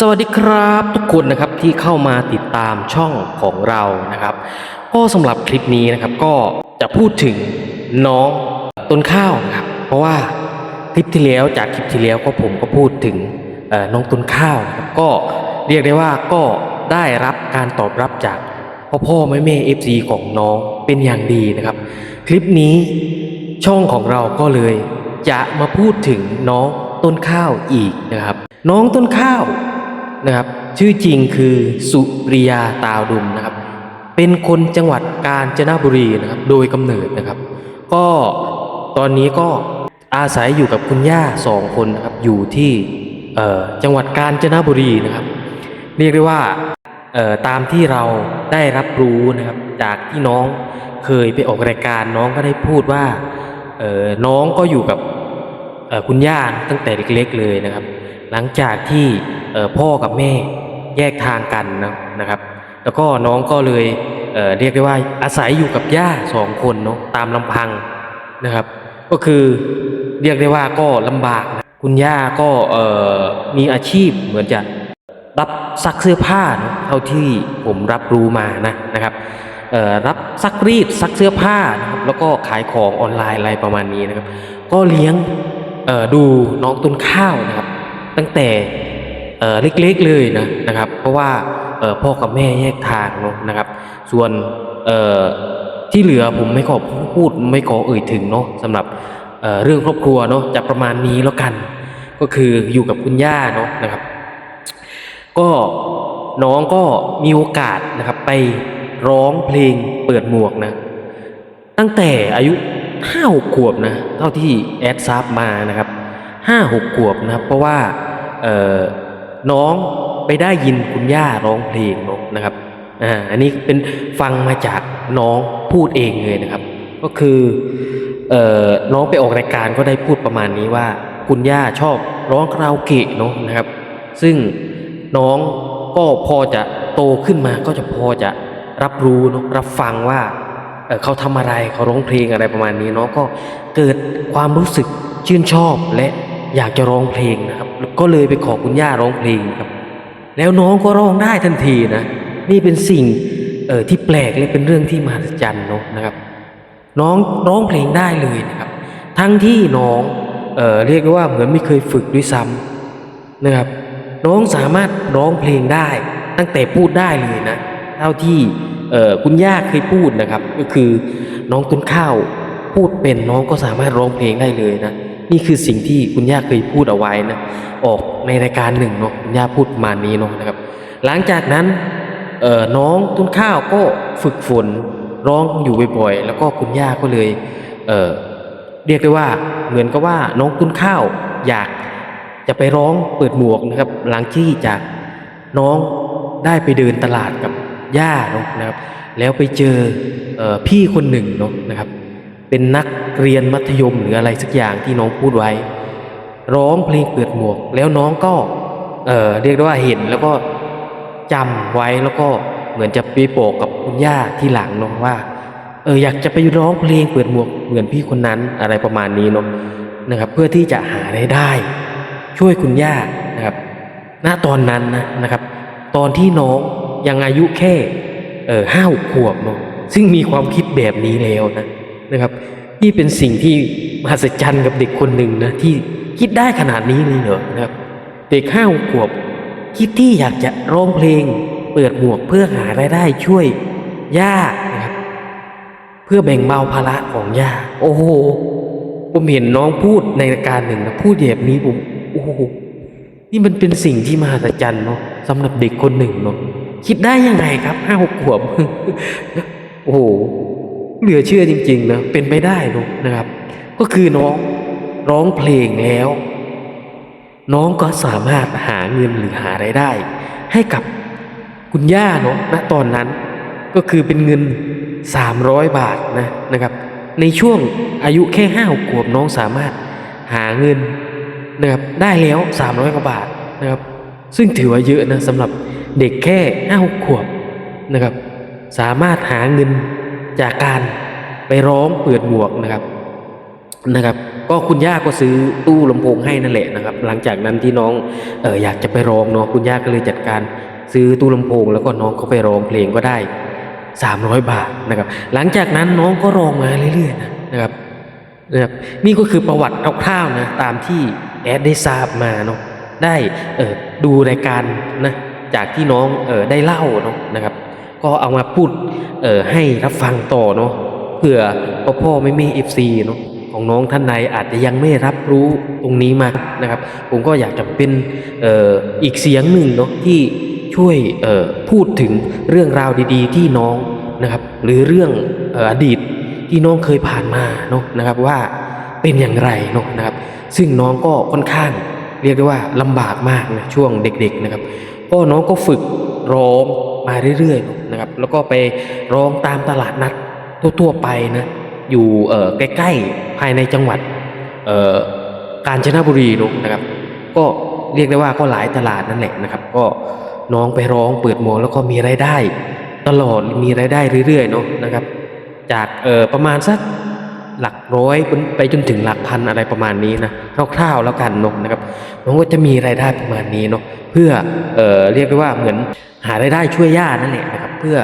สวัสดีครับทุกคนนะครับที่เข้ามาติดตามช่องของเรานะครับ ก็สำหรับคลิปนี้นะครับก็จะพูดถึงน้องต้นข้าวนะครับเพราะว่าคลิปที่แล้วจากคลิปที่แล้วก็ผมก็พูดถึงน้องต้นข้าวนะครับก็เรียกได้ว่าก็ได้รับการตอบรับจากพ่อพ่อแม่แม่เอฟซีของน้องเป็นอย่างดีนะครับ คลิปนี้ช่องของเราก็เลยจะมาพูดถึงน้องต้นข้าวอีกนะครับ น้องต้นข้าว นะครับ ชื่อจริงคือสุริยาตาวดุมนะครับ เป็นคนจังหวัดกาญจนบุรีนะครับ โดยกำเนิดนะครับ ก็ตอนนี้ก็อาศัยอยู่กับคุณย่าสองคนนะครับ อยู่ที่จังหวัดกาญจนบุรีนะครับ เรียกได้ว่าตามที่เราได้รับรู้นะครับ จากที่น้องเคยไปออกรายการน้องก็ได้พูดว่าน้องก็อยู่กับคุณย่าตั้งแต่เล็กๆเลยนะครับ หลังจากที่พ่อกับแม่แยกทางกันนะนะครับ แล้วก็น้องก็เลยเเรียกได้ว่าอาศัยอยู่กับย่าสองคนเนาะตามลำพังนะครับ ก็คือเรียกได้ว่าก็ลำบากนะคุณย่าก็มีอาชีพเหมือนจะรับซักเสื้อผ้าเนอะเท่าที่ผมรับรู้มานะนะครับรับซักรีดซักเสื้อผ้านะครับแล้วก็ขายของออนไลน์อะไรประมาณนี้นะครับ ก็เลี้ยงดูน้องต้นข้าวนะครับ ตั้งแต่เล็กๆเลยนะนะครับ เพราะว่าพ่อกับแม่แยกทางเนาะนะครับ ส่วนที่เหลือผมไม่ขอพูดไม่ขอเอ่ยถึงเนาะสำหรับเเรื่องครอบครัวเนาะจะประมาณนี้แล้วกัน ก็คืออยู่กับคุณย่าเนาะนะครับ ก็น้องก็มีโอกาสนะครับไปร้องเพลงเปิดหมวกนะ ตั้งแต่อายุห้าหกขวบนะ เท่าที่แอดซับมานะครับห้าหกขวบนะครับ เพราะว่า น้องไปได้ยินคุณย่าร้องเพลงเนะนะครับอ่าอันนี้เป็นฟังมาจากน้องพูดเองเลยนะครับ ก็คือเอ่อน้องไปออกรายการก็ได้พูดประมาณนี้ว่า คุณย่าชอบร้องคาราโอเกะเนาะนะครับ ซึ่งน้องก็พอจะโตขึ้นมาก็จะพอจะรับรู้เนอะรับฟังว่าเเขาทำอะไรเขาร้องเพลงอะไรประมาณนี้เนาะก็เกิดความรู้สึกชื่นชอบและ อยากจะร้องเพลงนะครับ ก็เลยไปขอคุณย่าร้องเพลงครับ แล้วน้องก็ร้องได้ทันทีนะ นี่เป็นสิ่งเออที่แปลกและเป็นเรื่องที่มหัศจรรย์เนาะนะครับ น้องร้องเพลงได้เลยนะครับ ทั้งที่น้องเออเรียกว่าเหมือนไม่เคยฝึกด้วยซ้ำนะครับ น้องสามารถร้องเพลงได้ ตั้งแต่พูดได้เลยนะเท่าที่เออคุณย่าเคยพูดนะครับ ก็คือน้องต้นข้าวพูดเป็นน้องก็สามารถร้องเพลงได้เลยนะ นี่คือสิ่งที่คุณย่าเคยพูดเอาไว้นะออกในรายการหนึ่งเนาะคุณย่าพูดประมาณนี้เนาะนะครับ หลังจากนั้นเอ่อน้องต้นข้าวก็ฝึกฝนร้องอยู่บ่อยๆแล้วก็คุณย่าก็เลยเอ่อเรียกได้ว่าเหมือนกับว่าน้องต้นข้าวอยากจะไปร้องเปิดหมวกนะครับ หลังที่จากน้องได้ไปเดินตลาดกับย่าเนาะนะครับ แล้วไปเจอเออพี่คนหนึ่งเนาะนะครับ เป็นนักเรียนมัธยมหรืออะไรสักอย่างที่น้องพูดไว้ ร้องเพลงเปิดหมวก แล้วน้องก็ เออเรียกได้ว่าเห็นแล้วก็จำไว้แล้วก็เหมือนจะไปบอกกับคุณย่าที่หลังเนาะว่า เอออยากจะไปร้องเพลงเปิดหมวกเหมือนพี่คนนั้นอะไรประมาณนี้เนาะนะครับ เพื่อที่จะหารายได้ ช่วยคุณย่านะครับณตอนนั้นนะนะครับ ตอนที่น้องยังอายุแค่เออห้าขวบเนาะซึ่งมีความคิดแบบนี้แล้วนะ นะครับ นี่เป็นสิ่งที่มหัศจรรย์กับเด็กคนหนึ่งนะที่คิดได้ขนาดนี้เลยเหรอนะครับ เด็กห้าขวบ คิดที่อยากจะร้องเพลง เปิดหมวกเพื่อหารายได้ช่วยย่านะครับ เพื่อแบ่งเบาภาระของย่าโอ้โหผมเห็นน้องพูดในรายการหนึ่งนะพูดแบบนี้ผมโอ้โหนี่มันเป็นสิ่งที่มหัศจรรย์เนาะสำหรับเด็กคนหนึ่งเนาะคิดได้ยังไงครับห้าหกขวบ โอ้โห เหลือเชื่อจริง ๆ นะ เป็นไปได้เนอะนะครับ ก็คือน้องร้องเพลงแล้ว น้องก็สามารถหาเงินหรือหารายได้ ให้กับคุณย่าเนาะณตอนนั้นก็คือเป็นเงิน 300 บาทนะนะครับ ในช่วงอายุแค่ห้าขวบน้องสามารถหาเงินนะครับได้แล้ว 300 กว่าบาทนะครับ ซึ่งถือว่าเยอะนะสำหรับเด็กแค่ห้าขวบนะครับ สามารถหาเงิน จากการไปร้องเปิดหมวกนะครับนะครับ ก็คุณย่าก็ซื้อตู้ลำโพงให้นั่นแหละนะครับ หลังจากนั้นที่น้องเอออยากจะไปร้องเนาะคุณย่าก็เลยจัดการซื้อตู้ลำโพง แล้วก็น้องเขาไปร้องเพลงก็ได้ 300 บาทนะครับ หลังจากนั้นน้องก็ร้องมาเรื่อยๆนะนะครับนะครับนี่ก็คือประวัติคร่าวๆนะตามที่แอดได้ทราบมาเนาะได้เออดูรายการนะจากที่น้องเออได้เล่าเนาะนะครับ ก็เอามาพูดเอ่อให้รับฟังต่อเนาะเผื่อพ่อพ่อไม่มีเอฟซีเนาะของน้องท่านใดอาจจะยังไม่รับรู้ตรงนี้มานะครับ ผมก็อยากจะเป็นเอ่ออีกเสียงหนึ่งเนาะที่ช่วยเอ่อพูดถึงเรื่องราวดีๆ ที่น้องนะครับ หรือเรื่องอออดีตที่น้องเคยผ่านมาเนาะนะครับว่าเป็นอย่างไรเนาะนะครับ ซึ่งน้องก็ค่อนข้างเรียกได้ว่าลำบากมากนะช่วงเด็ก ๆนะครับ ก็น้องก็ฝึกร้อง มาเรื่อยๆนะครับ แล้วก็ไปร้องตามตลาดนัดทั่วๆไปนะอยู่ใกล้ๆภายในจังหวัดกาญจนบุรีเนะนะครับ ก็เรียกได้ว่าก็หลายตลาดนั่นแหละนะครับ ก็น้องไปร้องเปิดหมวกแล้วก็มีรายได้ ตลอดมีรายได้เรื่อยๆเนาะนะครับ จากประมาณสักหลักร้อยไปจนถึงหลักพันอะไรประมาณนี้นะคร่าวๆแล้วกันเนาะนะครับน้องก็จะมีรายได้ประมาณนี้เนาะเพื่อเอ่อเรียกได้ว่าเหมือน หารายได้ช่วยญาตินั่นแหละนะครับเพื่อ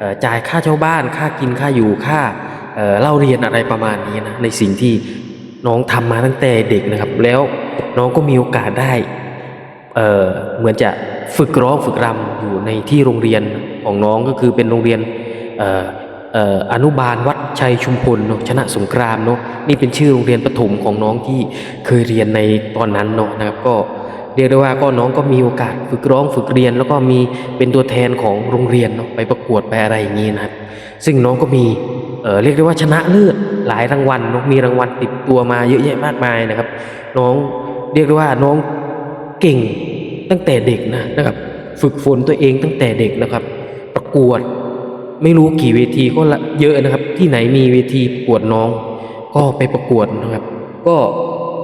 อจ่ายค่าเช่าบ้าน ค่ากินค่าอยู่ค่าเเล่าเรียนอะไรประมาณนี้นะในสิ่งที่น้องทำมาตั้งแต่เด็กนะครับ แล้วน้องก็มีโอกาสได้เเหมือนจะฝึกร้องฝึกรำอยู่ในที่โรงเรียนของน้องก็คือเป็นโรงเรียนเอ่อเอ่ออนุบาลวัดชัยชุมพลเนาะชนะสงครามเนาะนี่เป็นชื่อโรงเรียนประถมของน้องที่เคยเรียนในตอนนั้นเนาะนะครับก็ เรียกได้ว่าก็น้องก็มีโอกาสฝึกร้องฝึกเรียน แล้วก็มีเป็นตัวแทนของโรงเรียนเนาะไปประกวดไปอะไรอย่างนี้นะครับซึ่งน้องก็มีเออเรียกได้ว่าชนะเลิศหลายรางวัลเนาะมีรางวัลติดตัวมาเยอะแยะมากมายนะครับ น้องเรียกได้ว่าน้องเก่งตั้งแต่เด็กนะนะครับ ฝึกฝนตัวเองตั้งแต่เด็กนะครับ ประกวดไม่รู้กี่เวทีก็ละเยอะนะครับ ที่ไหนมีเวทีประกวดน้อง ก็ไปประกวดนะครับ ก็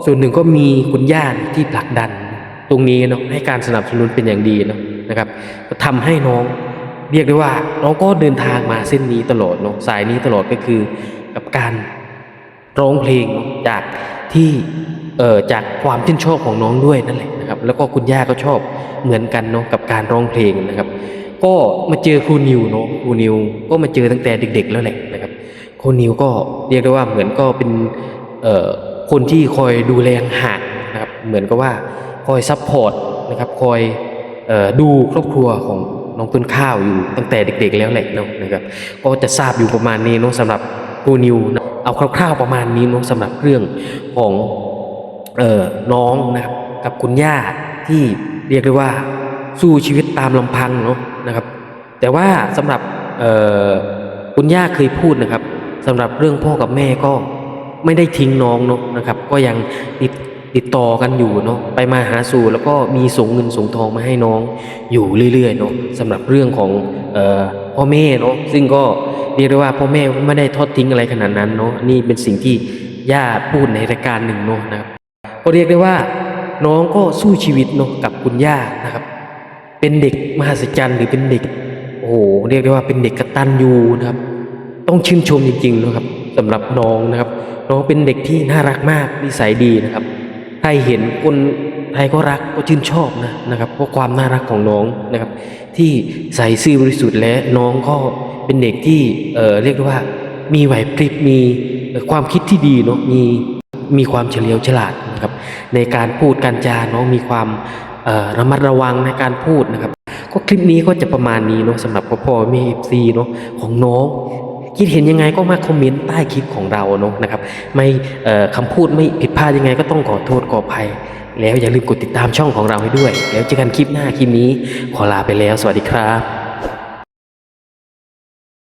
ส่วนหนึ่งก็มีคุณย่าที่ผลักดัน ตรงนี้เนาะให้การสนับสนุนเป็นอย่างดีเนาะนะครับทำให้น้องเรียกได้ว่าน้องก็เดินทางมาเส้นนี้ตลอดเนาะสายนี้ตลอดก็คือกับการร้องเพลงจากที่เอ่อจากความชื่นชอบของน้องด้วยนั่นแหละนะครับ แล้วก็คุณย่าก็ชอบเหมือนกันเนาะกับการร้องเพลงนะครับ ก็มาเจอครูนิวเนาะครูนิวก็มาเจอตั้งแต่เด็ก ๆ แล้วแหละนะครับครูนิวก็เรียกได้ว่าเหมือนก็เป็นเอ่อคนที่คอยดูแลห่างนะครับ เหมือนกับว่า อยซัพพอร์ตนะครับคอยออดูครอบครัวของน้องต้นข้าวอยู่ตั้งแต่เด็ก ๆ แล้วแหละเนาะนะครับก็จะทราบอยู่ประมาณนี้เนาะสำหรับครูนิวนะเอาคร่าวๆประมาณนี้เนาะสำหรับเรื่องของออน้องนะครับกับคุณย่าที่เรียกได้ว่าสู้ชีวิตตามลำพังเนาะนะครับ แต่ว่าสำหรับคุณย่าเคยพูดนะครับสำหรับเรื่องพ่อกับแม่ก็ไม่ได้ทิ้งน้องเนาะนะครับ ก็ยังติด ติดต่อกันอยู่เนาะไปมาหาสู่แล้วก็มีส่งเงินส่งทองมาให้น้องอยู่เรื่อยๆเนาะสำหรับเรื่องของออพ่อแม่เนาะซึ่งก็เรียกได้ว่าพ่อแม่ไม่ได้ทอดทิ้งอะไรขนาดนั้นเนาะนี่เป็นสิ่งที่ย่าพูดในรายการหนึ่งเนาะนะครับก็เรียกได้ว่าน้องก็สู้ชีวิตเนาะกับคุณย่านะครับ เป็นเด็กมหัศจรรย์หรือเป็นเด็กโอ้โหเรียกได้ว่าเป็นเด็กกระตัญญูนะครับ ต้องชื่นชมจริงๆนะครับสำหรับน้องนะครับ น้องเป็นเด็กที่น่ารักมากนิสัยดีนะครับ รเห็นคนใครก็รักก็ชื่นชอบนะนะครับเพราะความน่ารักของน้องนะครับ ที่ใส่ซื่อบริสุทธิ์และน้องก็เป็นเด็กที่เอ่อเรียกได้ว่า มีไหวพริบมีความคิดที่ดีเนาะมีมีความเฉลียวฉลาดนะครับ ในการพูดการจาน้องมีความเอ่อระมัดระวังในการพูดนะครับ ก็คลิปนี้ก็จะประมาณนี้เนาะสำหรับพ่อพ่อแม่เอฟซีเนาะของน้อง คิดเห็นยังไงก็มาคอมเมนต์ใต้คลิปของเราเนาะนะครับ ไม่คำพูดไม่ผิดพลาดยังไงก็ต้องขอโทษขออภัย แล้วอย่าลืมกดติดตามช่องของเราให้ด้วย แล้วเจอกันคลิปหน้าคลิปนี้ ขอลาไปแล้ว สวัสดีครับ